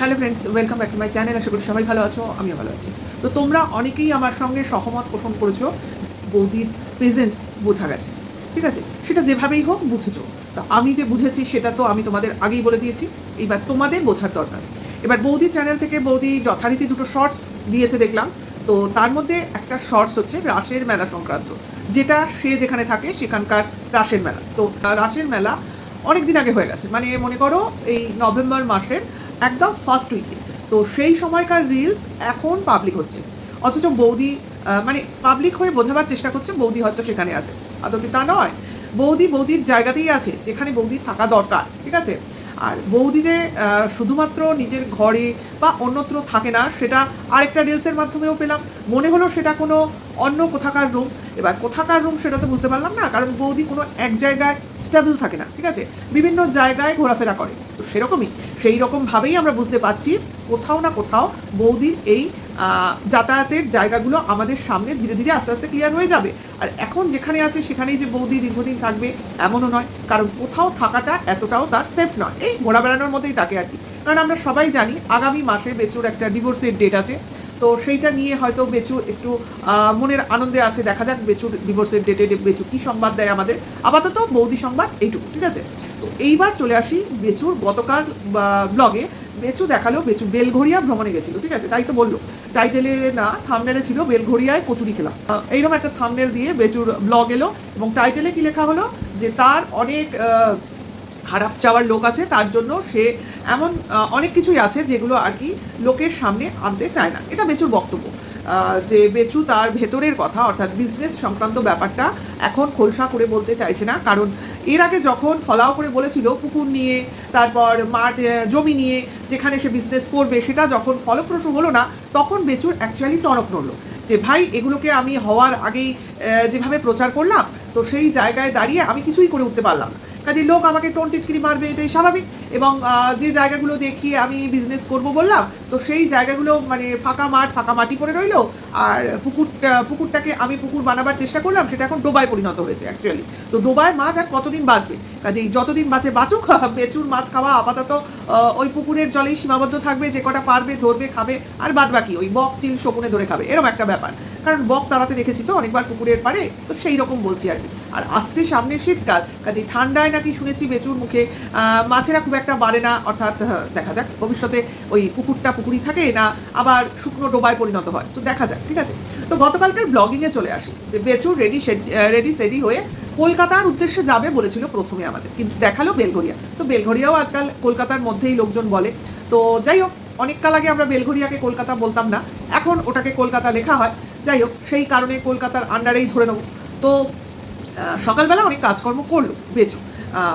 Hello friends welcome back to my channel আশা করি সবাই ভালো আছো, আমিও ভালো আছি। তো তোমরা অনেকেই আমার সঙ্গে সহমত পোষণ করেছ, বৌদির প্রেজেন্স বোঝা গেছে। ঠিক আছে? সেটা যেভাবেই হোক বুঝেছ। তা আমি যে বুঝেছি সেটা তো আমি তোমাদের আগেই বলে দিয়েছি। এইবার তোমাদের বোঝার দরকার। এবার বৌদির চ্যানেল থেকে বৌদি যথারীতি দুটো শর্টস দিয়েছে দেখলাম। তো তার মধ্যে একটা শর্টস হচ্ছে রাসের মেলা সংক্রান্ত। যেটা সে যেখানে থাকে সেখানকার রাসের মেলা। তো রাসের মেলা অনেক দিন আগে হয়ে গেছে। মানে মনে করো এই নভেম্বর মাসের একদম ফার্স্ট উইকে তো সেই সময়কার রিলস এখন পাবলিক হচ্ছে। অথচ বৌদি মানে পাবলিক হয়ে বোঝাবার চেষ্টা করছে বৌদি হয়তো সেখানে আছে। আদতে তা নয়। বৌদি বৌদির জায়গাতেই আছে, যেখানে বৌদির থাকা দরকার, ঠিক আছে? আর বৌদি যে শুধুমাত্র নিজের ঘরে বা অন্যত্র থাকে না, সেটা আরেকটা রিলসের মাধ্যমেও পেলাম। মনে হলো সেটা কোনো অন্য কোথাকার রুম এবার কোথাকার রুম সেটা তো বুঝতে পারলাম না, কারণ বৌদি কোনো এক জায়গায় স্টেবল থাকে না, ঠিক আছে? বিভিন্ন জায়গায় ঘোরাফেরা করে। তো সেরকমই, সেই রকমভাবেই আমরা বুঝতে পারছি কোথাও না কোথাও বৌদির এই যাতায়াতের জায়গাগুলো আমাদের সামনে ধীরে ধীরে আস্তে আস্তে ক্লিয়ার হয়ে যাবে। আর এখন যেখানে আছে সেখানেই যে বৌদি দীর্ঘদিন থাকবে এমনও নয়, কারণ কোথাও থাকাটা এতটাও তার সেফ নয়। এই ঘোরা বেড়ানোর মধ্যেই থাকে আর কি। কারণ আমরা সবাই জানি আগামী মাসে বেচুর একটা ডিভোর্সের ডেট আছে, তো সেইটা নিয়ে হয়তো বেচু একটু মনের আনন্দে আছে। দেখা যাক বেচুর ডিভোর্সের ডেটে বেচু কি সংবাদ দেয় আমাদের। আপাতত বৌদি সংবাদ এইটুকু, ঠিক আছে? তো এইবার চলে আসি বেচুর, গতকাল ব্লগে বেচু দেখাল বেচু বেলঘড়িয়া ভ্রমণে গেছিল, ঠিক আছে? তাই তো বলল। টাইটেলে না থামনেলে ছিল বেলঘড়িয়ায় কচুরি খেলাম এইরকম একটা থামনেল দিয়ে বেচুর ব্লগ এলো এবং টাইটেলে কি লেখা হলো? যে তার অনেক খারাপ চাওয়ার লোক আছে, তার জন্য সে এমন অনেক কিছুই আছে যেগুলো আর কি লোকের সামনে আনতে চায় না। এটা বেচুর বক্তব্য। যে বেচু তার ভেতরের কথা, অর্থাৎ বিজনেস সংক্রান্ত ব্যাপারটা এখন খোলসা করে বলতে চাইছে না। কারণ এর আগে যখন ফলাও করে বলেছিল পুকুর নিয়ে, তারপর মাঠ জমি নিয়ে, যেখানে সে বিজনেস করবে, সেটা যখন ফলপ্রসূ হলো না, তখন বেচুর অ্যাকচুয়ালি টনক নড়লো। যে, ভাই, এগুলোকে আমি হওয়ার আগেই যেভাবে প্রচার করলাম, তো সেই জায়গায় দাঁড়িয়ে আমি কিছুই করে উঠতে পারলাম না। কাজে লোক আমাকে টোন টিটকিরি মারবে, এটাই স্বাভাবিক। এবং যে জায়গাগুলো দেখিয়ে আমি বিজনেস করব বললাম, তো সেই জায়গাগুলো মানে ফাঁকা মাঠ, ফাঁকা মাটি পড়ে রইল। আর পুকুরটা পুকুরটাকে আমি পুকুর বানাবার চেষ্টা করলাম, সেটা এখন ডোবায় পরিণত হয়েছে অ্যাকচুয়ালি তো ডোবায় মাছ আর কতদিন বাঁচবে? কাজেই যতদিন বাঁচে বাঁচুক প্রচুর মাছ খাওয়া আপাতত ওই পুকুরের জলেই সীমাবদ্ধ থাকবে, যে কটা পারবে, ধরবে, খাবে, আর বাদ বাকি ওই বক, চিল, শকুনে ধরে খাবে এরকম একটা ব্যাপার। কারণ বক তাড়াতে দেখেছি তো, অনেকবার পুকুরের পাড়ে, তো সেই রকম বলছি আর কি। আর আসছে সামনে শীতকাল কাজে ঠান্ডায় নাকি শুনেছি বেচুর মুখে মাছেরা খুব একটা বাড়ে না, অর্থাৎ দেখা যাক, ভবিষ্যতে ওই পুকুরটা পুকুরি থাকে না, আবার শুকনো ডোবায় পরিণত হয়। তো দেখা যাক, ঠিক আছে? তো গতকালকের ব্লগিংয়ে চলে আসি, যে বেচুর রেডি রেডি সেডি হয়ে কলকাতার উদ্দেশ্যে যাবে বলেছিল প্রথমে আমাদের, কিন্তু দেখাল বেলঘরিয়া তো বেলঘরিয়াও আজকাল কলকাতার মধ্যেই লোকজন বলে। তো যাই হোক অনেক কাল আগে আমরা বেলঘরিয়াকে কলকাতা বলতাম না, এখন ওটাকে কলকাতা লেখা হয়। যাই হোক, সেই কারণে কলকাতার আন্ডারেই ধরে নেব। তো সকালবেলা অনেক কাজকর্ম করল বেচু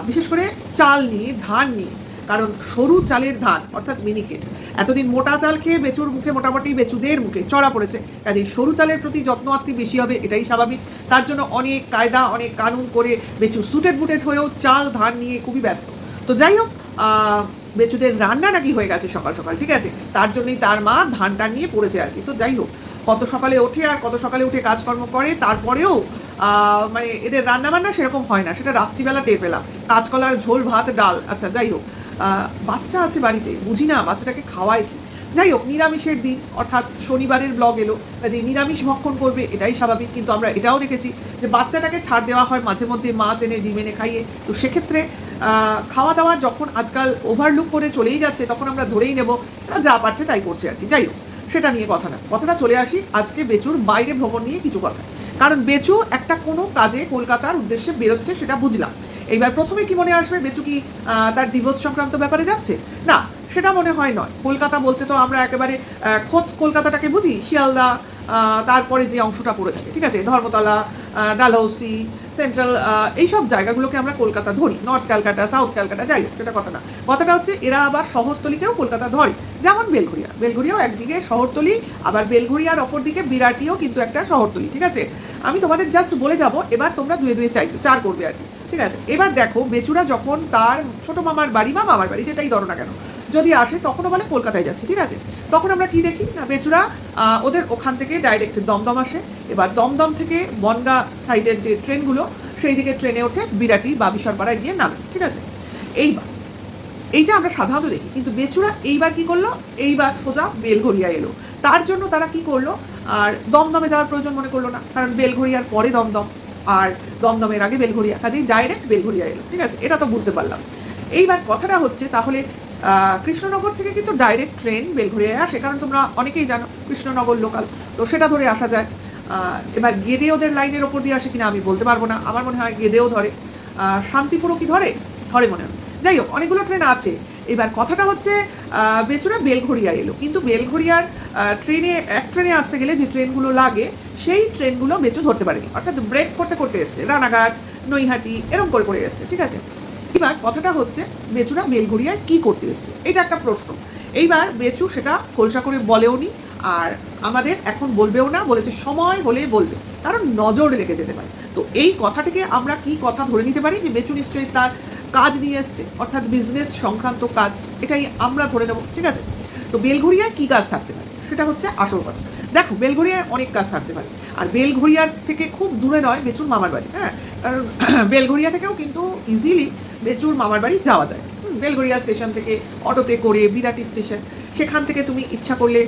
বিশেষ করে চাল নিয়ে, ধান নিয়ে। কারণ সরু চালের ধান, অর্থাৎ মিনিকেট এতদিন মোটা চাল খেয়ে বেচুর মুখে মোটামুটি বেচুদের মুখে চড়া পড়েছে। কাজে সরু চালের প্রতি যত্ন আত্মি বেশি হবে, এটাই স্বাভাবিক। তার জন্য অনেক কায়দা, অনেক কানুন করে বেচু সুটেড বুটেড হয়েও চাল, ধান নিয়ে খুবই ব্যস্ত। তো যাই হোক বেচুদের রান্না নাকি হয়ে গেছে সকাল সকাল, ঠিক আছে? তার জন্যই তার মা ধান টান নিয়ে পড়েছে আর কি। তো যাই হোক, কত সকালে ওঠে আর কত সকালে উঠে কাজকর্ম করে, তারপরেও মানে এদের রান্না বান্না সেরকম হয় না। সেটা রাত্রিবেলা টের পেলাম। কাঁচকলার ঝোল, ভাত, ডাল আচ্ছা যাই হোক। বাচ্চা আছে বাড়িতে, বুঝি না, বাচ্চাটাকে খাওয়ায় কি? যাই হোক, নিরামিষের দিন, অর্থাৎ শনিবারের ব্লগ এলো, যে নিরামিষ ভক্ষণ করবে, এটাই স্বাভাবিক, কিন্তু আমরা এটাও দেখেছি যে বাচ্চাটাকে ছাড় দেওয়া হয়, মাঝে মধ্যে মাছ এনে ডিম এনে খাইয়ে। তো সেক্ষেত্রে খাওয়া দাওয়া যখন আজকাল ওভারলুক করে চলেই যাচ্ছে, তখন আমরা ধরেই নেব, এরা যা পারছে তাই করছে আর কি। যাই হোক, সেটা নিয়ে কথা না। কথাটা চলে আসি আজকে বেচুর বাইরে ভ্রমণ নিয়ে কিছু কথা। কারণ বেচু একটা কোনো কাজে কলকাতার উদ্দেশ্যে বেরোচ্ছে সেটা বুঝলাম। এইবার প্রথমে কি মনে আসবে বেচু কি তার ডিভোর্স সংক্রান্ত ব্যাপারে যাচ্ছে? না, সেটা মনে হয় নয়। কলকাতা বলতে তো আমরা একেবারে খোদ কলকাতাটাকে বুঝি, শিয়ালদা তারপরে যে অংশটা পড়ে থাকে, ঠিক আছে? ধর্মতলা ডালহৌসি, সেন্ট্রাল এইসব জায়গাগুলোকে আমরা কলকাতা ধরি। নর্থ ক্যালকাটা, সাউথ ক্যালকাটা, যাই হোক, সেটা কথা না। কথাটা হচ্ছে এরা আবার শহরতলিকেও কলকাতা ধরে। যেমন বেলঘরিয়া। বেলঘরিয়াও একদিকে শহরতলি, আবার বেলঘরিয়ার অপর দিকে বিরাটিও কিন্তু একটা শহরতলি, ঠিক আছে? আমি তোমাদের জাস্ট বলে যাব, এবার তোমরা দুয়ে দুয়ে চাই, চার করবে আর কি, ঠিক আছে? এবার দেখো, বেচুরা যখন তার ছোট মামার বাড়ি বা মামার বাড়ি, যেটাই ধরো না কেন যদি আসে, তখনও বলে কলকাতায় যাচ্ছে, ঠিক আছে? তখন আমরা কি দেখি? না, বেচুরা ওদের ওখান থেকে ডাইরেক্ট দমদম আসে। এবার দমদম থেকে বনগা সাইডের যে ট্রেনগুলো, সেই দিকে ট্রেনে ওঠে বিরাটি বা বিশরপাড়ায় গিয়ে নামে, ঠিক আছে? এইবার, এইটা আমরা সাধারণত দেখি। কিন্তু বেচুরা এইবার কি করল? এইবার সোজা বেলঘরিয়া এলো। তার জন্য তারা কি করল? আর দমদমে যাওয়ার প্রয়োজন মনে করল না, কারণ বেলঘরিয়ার পরে দমদম, আর দমদমের আগে বেলঘরিয়া কাজেই ডাইরেক্ট বেলঘরিয়া এলো, ঠিক আছে? এটা তো বুঝতে পারলাম। এইবার কথাটা হচ্ছে, তাহলে কৃষ্ণনগর থেকে কিন্তু ডাইরেক্ট ট্রেন বেলঘরিয়ায় আসে কারণ তোমরা অনেকেই জানো কৃষ্ণনগর লোকাল তো সেটা ধরে আসা যায়। এবার গেদে ওদের লাইনের ওপর দিয়ে আসে কিনা আমি বলতে পারব না আমার মনে হয় গেদেও ধরে। শান্তিপুরও কি ধরে? ধরে মনে হয়। যাই হোক অনেকগুলো ট্রেন আছে। এবার কথাটা হচ্ছে বেচুরা বেলঘরিয়া এলো। কিন্তু বেলঘরিয়ার আহ, ট্রেনে এক ট্রেনে আসতে গেলে যে ট্রেনগুলো লাগে সেই ট্রেনগুলো বেচু ধরতে পারেনি। অর্থাৎ ব্রেক করতে করতে এসছে। রানাঘাট নৈহাটি এরকম করে করে এসছে। ঠিক আছে? এবার কথাটা হচ্ছে বেচুরা বেলঘরিয়ায় কি করতে এসছে? এটা একটা প্রশ্ন। এইবার বেচু সেটা খোলসা করে বলেও নি, আর আমাদের এখন বলবেও না, বলেছে সময় হলে বলবে, কারণ নজর রেখে যেতে পারে। তো এই কথাটিকে আমরা কি কথা ধরে নিতে পারি যে বেচু নিশ্চয়ই তার কাজ নিয়ে এসছে, অর্থাৎ বিজনেস সংক্রান্ত কাজ, এটাই আমরা ধরে নেব, ঠিক আছে? তো বেলঘরিয়ায় কি কাজ থাকতে পারে? সেটা হচ্ছে আসল কথা। দেখো বেলঘরিয়ায় অনেক কাজ থাকতে পারে, আর বেলঘরিয়ার থেকে খুব দূরে নয় বেচুর মামার বাড়ি হ্যাঁ? কারণ বেলঘরিয়া থেকেও কিন্তু ইজিলি বেচুর মামার বাড়ি যাওয়া যায়। বেলঘরিয়া স্টেশন থেকে অটোতে করে বিরাটি স্টেশন। সেখান থেকে তুমি ইচ্ছা করলে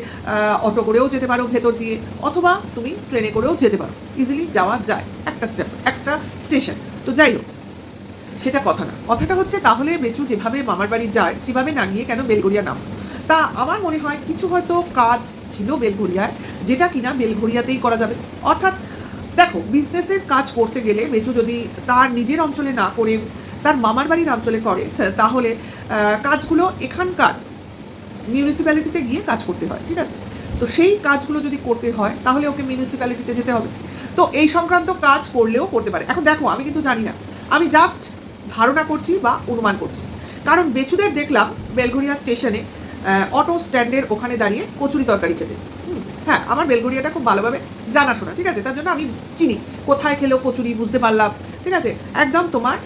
অটো করেও যেতে পারো ভেতর দিয়ে, অথবা তুমি ট্রেনে করেও যেতে পারো। ইজিলি যাওয়া যায়। একটা স্টেপ, একটা স্টেশন। তো যাই হোক, সেটা কথা না। কথাটা হচ্ছে, তাহলে বেচু যেভাবে মামার বাড়ি যায়, সেভাবে না গিয়ে কেন বেলঘরিয়া নাম? তা আমার মনে হয়, কিছু হয়তো কাজ ছিল বেলঘরিয়ায় যেটা কিনা বেলঘরিয়াতেই করা যাবে। অর্থাৎ, দেখো বিজনেসের কাজ করতে গেলে বেচু যদি তার নিজের অঞ্চলে না করে তার মামার বাড়ির অঞ্চলে করে তাহলে কাজগুলো এখানকার মিউনিসিপ্যালিটিতে গিয়ে কাজ করতে হয়, ঠিক আছে? তো সেই কাজগুলো যদি করতে হয়, তাহলে ওকে মিউনিসিপ্যালিটিতে যেতে হবে। তো এই সংক্রান্ত কাজ করলেও করতে পারে। এখন দেখো, আমি কিন্তু জানি না। আমি জাস্ট ধারণা করছি বা অনুমান করছি। কারণ বেচুদের দেখলাম বেলঘরিয়া স্টেশনে অটো স্ট্যান্ডের ওখানে দাঁড়িয়ে কচুরি তরকারি খেতে। হ্যাঁ আমার বেলঘরিয়াটা খুব ভালোভাবে জানাশোনা, ঠিক আছে? তার জন্য আমি চিনি। কোথায় খেলেও কচুরি বুঝতে পারলাম, ঠিক আছে? একদম তোমার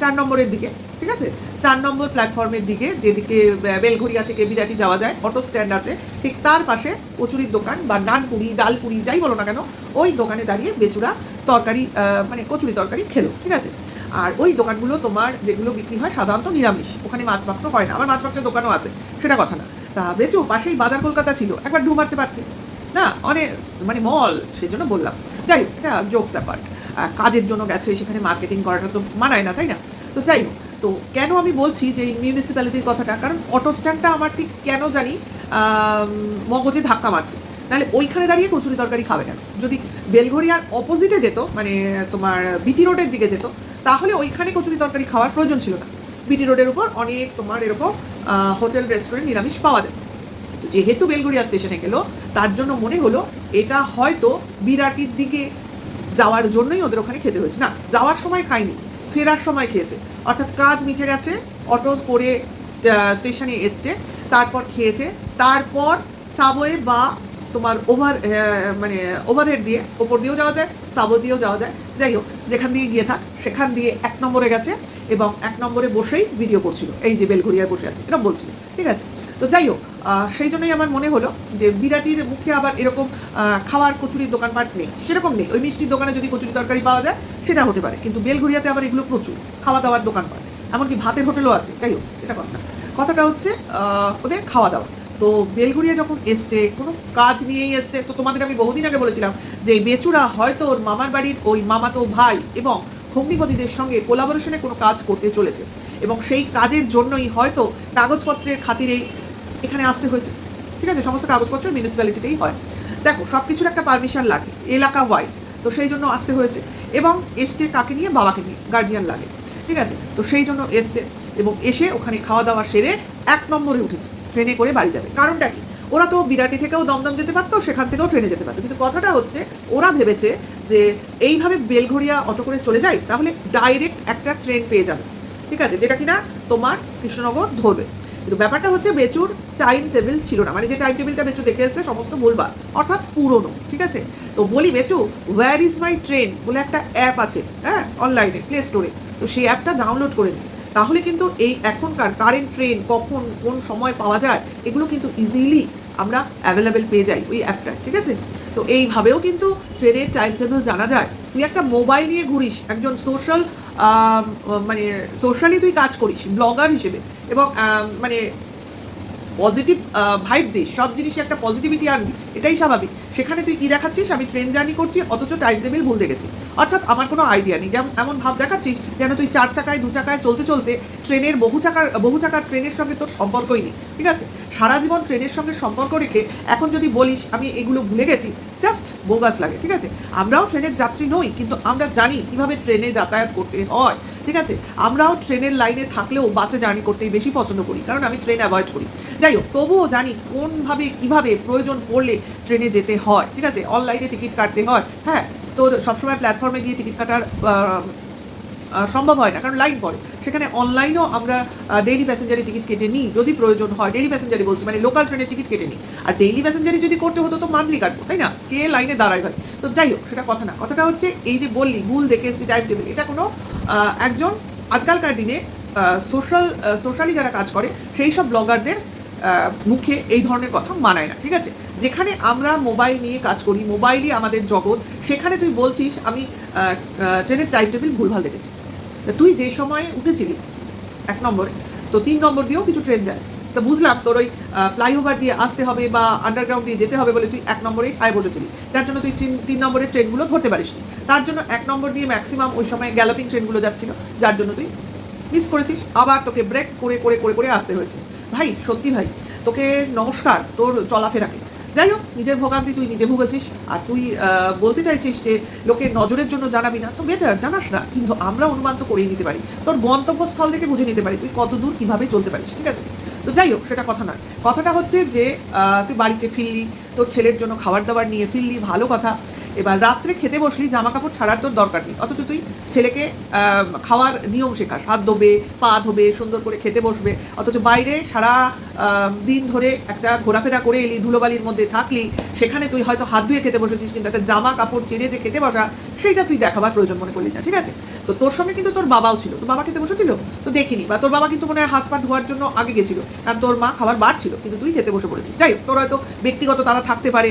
চার নম্বরের দিকে, ঠিক আছে? চার নম্বর প্ল্যাটফর্মের দিকে, যেদিকে বে- বেলঘরিয়া থেকে বিরাটি যাওয়া যায় অটো স্ট্যান্ড আছে, ঠিক তার পাশে কচুরির দোকান বা নানপুরি, ডালপুরি, যাই বলো না কেন, ওই দোকানে দাঁড়িয়ে বেচুরা তরকারি মানে কচুরি তরকারি খেলো, ঠিক আছে? আর ওই দোকানগুলো তোমার যেগুলো বিক্রি হয় সাধারণত নিরামিষ, ওখানে মাছ মাত্র হয় না। আমার মাছ মাত্রের দোকানও আছে, সেটা কথা না। তা বেচু, পাশেই বাজার কলকাতা ছিল, একবার ঢু মারতে পারতে। না, অনেক মানে মল সেই জন্য বললাম। যাই হোক, এটা জোকস অ্যাপার্ট কাজের জন্য গেছে, সেখানে মার্কেটিং করাটা তো মানায় না, তাই না? তো যাই হোক, তো কেন আমি বলছি যে এই মিউনিসিপ্যালিটির কথাটা? কারণ অটো স্ট্যান্ডটা আমার ঠিক কেন জানি মগজে ধাক্কা মারছে। নাহলে ওইখানে দাঁড়িয়ে কচুরি তরকারি খাবে কেন? যদি বেলঘরিয়ার অপোজিটে যেত মানে তোমার বিটি রোডের দিকে যেত, তাহলে ওইখানে কচুরি তরকারি খাওয়ার প্রয়োজন ছিল না। বিটি রোডের উপর অনেক তোমার এরকম হোটেল রেস্টুরেন্ট নিরামিষ পাওয়া যায়। যেহেতু বেলঘরিয়া স্টেশনে গেলো তার জন্য মনে হলো এটা হয়তো বিরাটির দিকে যাওয়ার জন্যই ওদের ওখানে খেতে হয়েছে। না, যাওয়ার সময় খায়নি, ফেরার সময় খেয়েছে। অর্থাৎ কাজ মিটে গেছে, অটো করে স্টেশনে এসছে, তারপর খেয়েছে, তারপর সাবওয়ে বা তোমার ওভার মানে ওভারহেড দিয়ে ওপর দিয়েও যাওয়া যায় সাবো দিয়েও যাওয়া যায়। যাই হোক, যেখান দিয়ে গিয়ে থাক, সেখান দিয়ে এক নম্বরে গেছে এবং এক নম্বরে বসেই ভিডিও করছিল। এই যে বেলঘরিয়ায় বসে আছে এরকম বলছিল। ঠিক আছে? তো যাই হোক সেই জন্যই আমার মনে হলো যে বিরাটির মুখে আবার এরকম খাওয়ার কচুরির দোকানপাট নেই। সেরকম নেই। ওই মিষ্টির দোকানে যদি কচুরি তরকারি পাওয়া যায়, সেটা হতে পারে। কিন্তু বেলঘরিয়াতে আবার এগুলো প্রচুর। খাওয়া দাওয়ার দোকানপাট। এমনকি ভাতের হোটেলও আছে। যাই হোক, এটা কথা। কথাটা হচ্ছে ওদের খাওয়া দাওয়া তো বেলঘরিয়া যখন এসছে, কোনো কাজ নিয়েই এসছে, তো তোমাদের আমি বহুদিন আগে বলেছিলাম যে বেচুরা হয়তো ওর মামার বাড়ির ওই মামাতো ভাই এবং ভগ্নিপতিদের সঙ্গে কোলাবোরেশনে কোনো কাজ করতে চলেছে। এবং সেই কাজের জন্যই হয়তো কাগজপত্রের খাতিরেই এখানে আসতে হয়েছে। ঠিক আছে? সমস্ত কাগজপত্র মিউনিসিপ্যালিটিতেই হয়। দেখো সব কিছুর একটা পারমিশন লাগে এলাকা ওয়াইজ তো সেই জন্য আসতে হয়েছে। এবং এসছে কাকে নিয়ে? বাবাকে নিয়ে গার্জিয়ান লাগে। ঠিক আছে? তো সেই জন্য এসছে। এবং এসে ওখানে খাওয়া দাওয়া সেরে এক নম্বরে উঠেছে। ট্রেনে করে বাড়ি যাবে। কারণটা কি? ওরা তো বিরাটি থেকেও দমদম যেতে পারতো, সেখান থেকেও ট্রেনে যেতে পারতো। কিন্তু কথাটা হচ্ছে, ওরা ভেবেছে যে এইভাবে বেলঘরিয়া অটো করে চলে যায়, তাহলে ডাইরেক্ট একটা ট্রেন পেয়ে যাবে। ঠিক আছে? যেটা কিনা তোমার কৃষ্ণনগর ধরবে। কিন্তু ব্যাপারটা হচ্ছে বেচুর টাইম টেবিল ছিল না। মানে যে টাইম টেবিলটা বেচু দেখে এসেছে, সমস্ত ভুলবার অর্থাৎ পুরনো, ঠিক আছে? তো বলি, Bechu where is my train বলে একটা অ্যাপ আছে হ্যাঁ? অনলাইনে প্লে স্টোরে তো সেই অ্যাপটা ডাউনলোড করে নিই তাহলে কিন্তু এই এখনকার কারেন্ট ট্রেন কখন, কোন সময় পাওয়া যায়, এগুলো কিন্তু ইজিলি আমরা অ্যাভেলেবেল পেয়ে যাই ওই অ্যাপটা ঠিক আছে? তো এইভাবেও কিন্তু ট্রেনের টাইম টেবিল জানা যায়। তুই একটা মোবাইল নিয়ে ঘুরিস, একজন সোশ্যাল মানে সোশ্যালি তুই কাজ করিস ব্লগার হিসেবে। এবং মানে পজিটিভ ভাইব দিস, সব জিনিসে একটা পজিটিভিটি আনবি, এটাই স্বাভাবিক। সেখানে তুই কী দেখাচ্ছিস? আমি ট্রেন জার্নি করছি, অথচ টাইম টেবিল ভুলতে গেছি। অর্থাৎ আমার কোনো আইডিয়া নেই। যেমন, এমন ভাব দেখাচ্ছিস যেন তুই চার চাকায়, দু চাকায় চলতে চলতে ট্রেনের বহু চাকার বহু চাকার ট্রেনের সঙ্গে তোর সম্পর্কই নেই, ঠিক আছে? সারা জীবন ট্রেনের সঙ্গে সম্পর্ক রেখে এখন যদি বলিস, আমি এগুলো ভুলে গেছি জাস্ট বোগাস লাগে, ঠিক আছে? আমরাও ট্রেনের যাত্রী নই, কিন্তু আমরা জানি কীভাবে ট্রেনে যাতায়াত করতে হয়, ঠিক আছে? আমরাও ট্রেনের লাইনে থাকলেও বাসে জার্নি করতেই বেশি পছন্দ করি, কারণ আমি ট্রেন অ্যাভয়েড করি। যাই হোক, তবুও জানি কোনভাবে, কীভাবে প্রয়োজন পড়লে ট্রেনে যেতে হয়, ঠিক আছে? অনলাইনে টিকিট কাটতে হয় হ্যাঁ? তোর সবসময় প্ল্যাটফর্মে গিয়ে টিকিট কাটার সম্ভব হয় না, কারণ লাইন পড়ে। সেখানে অনলাইনেও আমরা ডেইলি প্যাসেঞ্জারি টিকিট কেটে নিই, যদি প্রয়োজন হয় ডেইলি প্যাসেঞ্জারি বলছি মানে লোকাল ট্রেনের টিকিট কেটে নিই। আর ডেইলি প্যাসেঞ্জারি যদি করতে হতো, তো মান্থলি কাটবো, তাই না? কে লাইনে দাঁড়ায় ভাই? তো যাই হোক, সেটা কথা না। কথাটা হচ্ছে, এই যে বললি, ভুল দেখে এসছি টাইম টেবিল এটা কোনো একজন আজকালকার দিনে সোশ্যাল সোশ্যালি যারা কাজ করে, সেই সব ব্লগারদের মুখে এই ধরনের কথা মানায় না, ঠিক আছে? যেখানে আমরা মোবাইল নিয়ে কাজ করি মোবাইলই আমাদের জগৎ, সেখানে তুই বলছিস, আমি ট্রেনের টাইম টেবিল ভুলভাল দেখেছি। তুই যে সময়ে উঠেছিলি, এক নম্বরে, তো তিন নম্বর দিয়েও কিছু ট্রেন যায়। তো বুঝলাম তোর ওই ফ্লাইওভার দিয়ে আসতে হবে বা আন্ডারগ্রাউন্ড দিয়ে যেতে হবে বলে তুই এক নম্বরে খায় বসেছিলি। তার জন্য তুই তিন তিন নম্বরের ট্রেনগুলো ধরতে পারিসনি। তার জন্য এক নম্বর দিয়ে ম্যাক্সিমাম ওই সময় গ্যালোপিং ট্রেনগুলো যাচ্ছিল, যার জন্য তুই মিস করেছিস। আবার তোকে ব্রেক করে করে করে করে আসতে হয়েছে। ভাই, সত্যি ভাই, তোকে নমস্কার, তোর চলাফেরাকে। যাই হোক, নিজের ভোগান্তি তুই নিজে ভুগেছিস, আর তুই বলতে চাইছিস যে লোকের নজরের জন্য জানাবি না, তো বেটার জানাস না, কিন্তু আমরা অনুমান তো করেই নিতে পারি। তোর গন্তব্যস্থল থেকে বুঝে নিতে পারি, তুই কত দূর, কীভাবে চলতে পারিস, ঠিক আছে? তো যাই হোক, সেটা কথা নয়। কথাটা হচ্ছে যে তুই বাড়িতে ফিরলি, তোর ছেলের জন্য খাবার দাবার নিয়ে ফিরলি, ভালো কথা। এবার রাত্রে খেতে বসলি জামা কাপড় ছাড়ার তোর দরকার নেই। অথচ তুই ছেলেকে খাওয়ার নিয়ম শেখা। হাত ধোবে, পা ধোবে, সুন্দর করে খেতে বসবে। অথচ বাইরে সারা দিন ধরে একটা ঘোরাফেরা করে এলি, ধুলোবালির মধ্যে থাকলি, সেখানে তুই হয়তো হাত ধুয়ে খেতে বসেছিস, কিন্তু একটা জামা কাপড় ছেড়ে যে খেতে বসা, সেইটা তুই দেখাবার প্রয়োজন মনে করলি না, ঠিক আছে? তো তোর সঙ্গে কিন্তু তোর বাবাও ছিল। তো বাবা খেতে বসেছিল? তো দেখিনি। বা তোর বাবা কিন্তু মনে হয় হাত পা ধোয়ার জন্য আগে গেছিল। কারণ তোর মা খাবার বার ছিল কিন্তু তুই খেতে বসে পড়েছিস। যাই হোক, তোর হয়তো ব্যক্তিগত তারা থাকতে পারে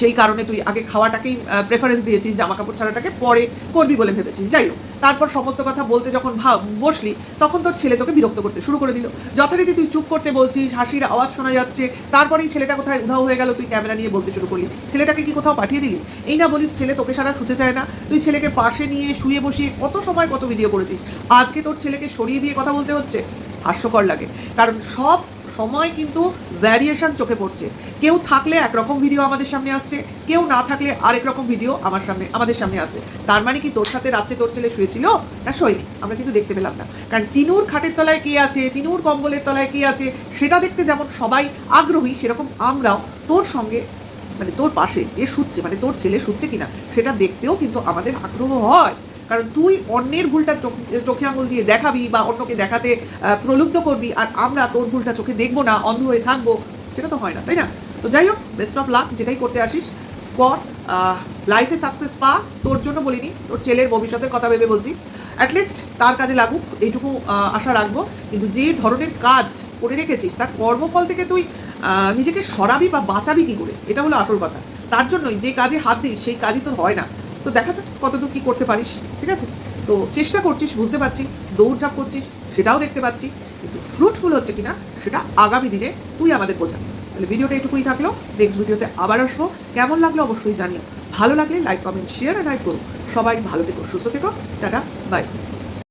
সেই কারণে তুই আগে খাওয়াটাকেই প্রেফারেন্স দিয়েছিস জামা কাপড় ছাড়াটাকে পরে করবি বলে ভেবেছিস। যাই হোক, তারপর সমস্ত কথা বলতে যখন ভাব, বসলি, তখন তোর ছেলে তোকে বিরক্ত করতে শুরু করে দিল। যথারীতি তুই চুপ করতে বলছিস, হাসির আওয়াজ শোনা যাচ্ছে। তারপরেই ছেলেটা কোথায় উধাও হয়ে গেল, তুই ক্যামেরা নিয়ে বলতে শুরু করলি। ছেলেটাকে কি কোথাও পাঠিয়ে দিলি? এই না বলিস ছেলে তোকে সারা শুতে চায় না। তুই ছেলেকে পাশে নিয়ে শুয়ে বসিয়ে কত সময় কত ভিডিও করেছিস। আজকে তোর ছেলেকে সরিয়ে দিয়ে কথা বলতে হচ্ছে? হাস্যকর লাগে। কারণ সব সময় কিন্তু ভ্যারিয়েশন চোখে পড়ছে। কেউ থাকলে একরকম ভিডিও আমাদের সামনে আসছে, কেউ না থাকলে আরেক রকম ভিডিও আমার সামনে আমাদের সামনে আসে। তার মানে কি তোর সাথে রাত্রে তোর ছেলে শুয়েছিল? না, শোয়নি। আমরা কিন্তু দেখতে পেলাম না। কারণ তিনুর খাটের তলায় কে আছে? তিনুর কম্বলের তলায় কে আছে? সেটা দেখতে যেমন সবাই আগ্রহী, সেরকম আমরাও তোর সঙ্গে মানে তোর পাশে এ শুচ্ছে? মানে তোর ছেলে শুচ্ছে কিনা? সেটা দেখতেও কিন্তু আমাদের আগ্রহ হয়। কারণ তুই অন্যের ভুলটা চোখ- আঙুল দিয়ে দেখাবি বা অন্যকে দেখাতে প্রলুব্ধ করবি, আর আমরা তোর ভুলটা চোখে দেখব না, অন্ধ হয়ে থাকব, সেটা তো হয় না, তাই না? তো যাই হোক বেস্ট অফ লাক যেটাই করতে আসিস, কর লাইফে সাকসেস পা, তোর জন্য বলিনি, তোর ছেলের ভবিষ্যতের কথা ভেবে বলছি। অ্যাটলিস্ট তার কাজে লাগুক, এইটুকু আশা রাখব। কিন্তু যে ধরনের কাজ করে রেখেছিস, তার কর্মফল থেকে তুই নিজেকে সরাবি বা বাঁচাবি কি করে? এটা হলো আসল কথা। তার জন্যই যে কাজে হাত দিস, সেই কাজই তোর হয় না। তো দেখা যাক কতটুকু কী করতে পারিস, ঠিক আছে? তো চেষ্টা করছিস, বুঝতে পারছি, দৌড়ঝাঁপ করছিস, সেটাও দেখতে পাচ্ছি, কিন্তু ফ্রুটফুল হচ্ছে কিনা, সেটা আগামী দিনে তুই আমাদের বোঝা। তাহলে ভিডিওটা এটুকুই থাকল নেক্সট ভিডিওতে আবার আসব। কেমন লাগল অবশ্যই জানিও। ভালো লাগলে like comment share and like করো। সবাই ভালো থেকো, সুস্থ থেকো, টাটা বাই